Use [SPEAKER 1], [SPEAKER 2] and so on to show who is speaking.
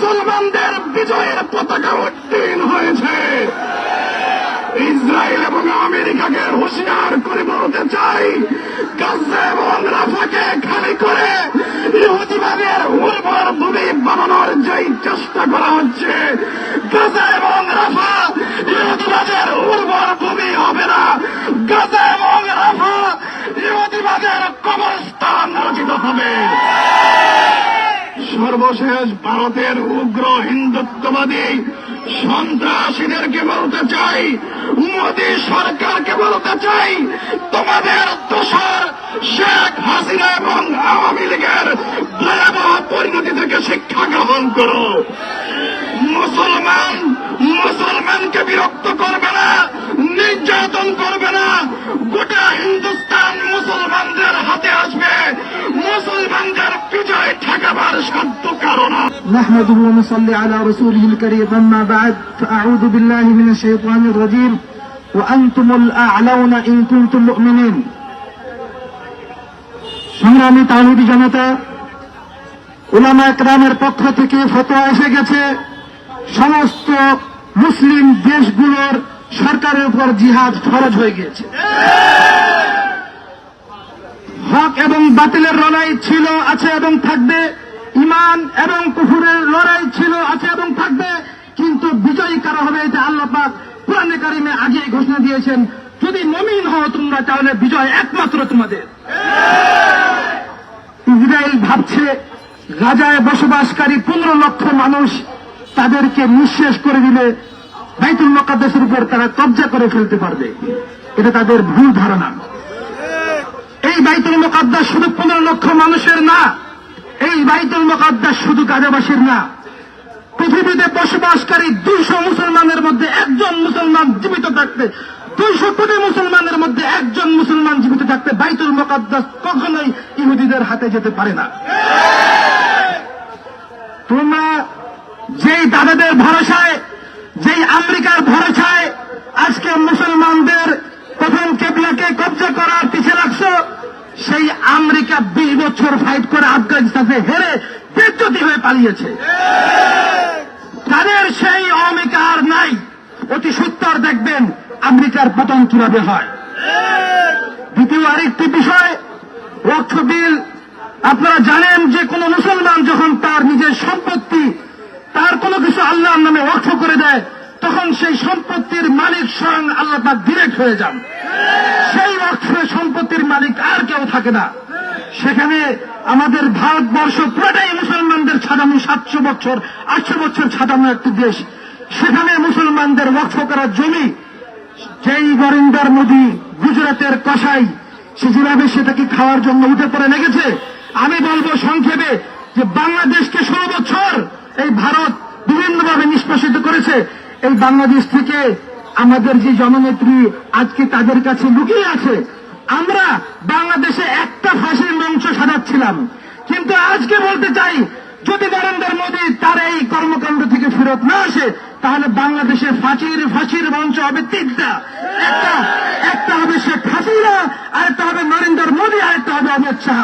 [SPEAKER 1] মুসলমানদের বিজয়ের পতাকা উত্তীর্ণ হয়েছে। ইসরায়েল এবং আমেরিকাকে হুঁশিয়ার করে বলতে চাই এবং রাফাকে খালি করে ইহুদিবাদের উর্বর ভূমি বানানোর যেই চেষ্টা করা হচ্ছে, গাজা এবং রাফা ইহুদিবাদের উর্বর ভূমি হবে না। গাজা এবং রাফা ইহুদিবাদের কবরস্থান রচিত হবে। সর্বশেষ ভারতের উগ্র হিন্দুত্ববাদী সন্ত্রাসীদেরকে বলতে চাই, মোদী সরকারকে বলতে চাই, তোমাদের দোষর শেখ হাসিনা এবং আওয়ামী লীগের ভয়াবহ পরিণতি থেকে শিক্ষা গ্রহণ করো
[SPEAKER 2] نحمده ونصلي على رسوله الكريم أما بعد فأعوذ بالله من الشيطان الرجيم وأنتم الأعلون إن كنتم مؤمنين সংগ্রামী তাহিদি জনতা উলামা একরামের পক্ষ থেকে ফতোয়া এসে গেছে সমস্ত মুসলিম দেশগুলোর সরকারের উপর জিহাদ ফরজ হয়ে গিয়েছে হক এবং বাতিলের লড়াই ছিল আছে এবং থাকবে ইমান এবং কুফুরের লড়াই ছিল, আছে এবং থাকবে, কিন্তু বিজয়ী কারা হবে এটা আল্লাহ পাক কোরআনে কারিমে আগেই ঘোষণা দিয়েছেন। যদি মমিন হও তোমরা, তাহলে বিজয় একমাত্র তোমাদের। ইসরায়েল ভাবছে গাজায় বসবাসকারী পনেরো লক্ষ মানুষ তাদেরকে নিঃশেষ করে দিলে বাইতুল মকাদ্দেশের উপর তারা কবজা করে ফেলতে পারবে। এটা তাদের ভুল ধারণা। এই বাইতুল মোকাদ্দাস শুধু পনেরো লক্ষ মানুষের না এই বাইতুল মোকাদ্দাস শুধু গাজাবাসীর না, পৃথিবীতে বসবাসকারী দুইশো মুসলমানের মধ্যে একজন মুসলমান জীবিত থাকতে, দুইশো কোটি মুসলমানের মধ্যে একজন মুসলমান জীবিত থাকতে বাইতুল মোকাদ্দাস কখনোই ইহুদিদের হাতে যেতে পারে না। তোমরা যেই দাদাদের ভরসায়, যেই আমেরিকার ভরসায় আজকে মুসলমানদের বছর ফাইট করে আফগানিস্তানে হেরে বেজ্জতি হয়ে পালিয়েছে। তাদের সেই অমিকা আর নাই। অতি সত্তর দেখবেন আমেরিকার পতন কীভাবে হয়। দ্বিতীয় আরেকটি বিষয় ওয়াক্ফ বিল। আপনারা জানেন যে কোন মুসলমান যখন তার নিজের সম্পত্তি, তার কোনো কিছু আল্লাহর নামে অর্থ করে দেয়, তখন সেই সম্পত্তির মালিক স্বয়ং আল্লাহ পাক ডিরেক্ট হয়ে যান। ওয়াক্ফের সম্পত্তির মালিক আর কেউ থাকে না। সেখানে আমাদের ভারতবর্ষ পুরোটাই মুসলমানদের ছাড়ানো সাতশো বছর, আটশো বছর ছাড়ানো একটি দেশ। সেখানে মুসলমানদের ওয়াক্ফ করা জমি, যেই নরেন্দ্র মোদী গুজরাটের কসাই সে যেভাবে সেটাকে খাওয়ার জন্য উঠে পড়ে লেগেছে। আমি বলব সংক্ষেপে যে বাংলাদেশকে ষোলো বছর এই ভারত বিভিন্নভাবে নিষ্কাশিত করেছে। এই বাংলাদেশ থেকে আমাদের যে জননেত্রী আজকে তাদের কাছে লুকিয়ে আছে, আমরা বাংলাদেশে একটা ফাঁসির মঞ্চ সাজাচ্ছিলাম। কিন্তু আজকে বলতে চাই, যদি নরেন্দ্র মোদী তার এই কর্মকাণ্ড থেকে ফেরত না আসে, তাহলে বাংলাদেশে ফাঁসির ফাঁসির মঞ্চ হবে তিনটা। একটা একটা হবে শেখ হাসিনা, আরেকটা হবে নরেন্দ্র মোদী, আরেকটা হবে অমিত শাহ।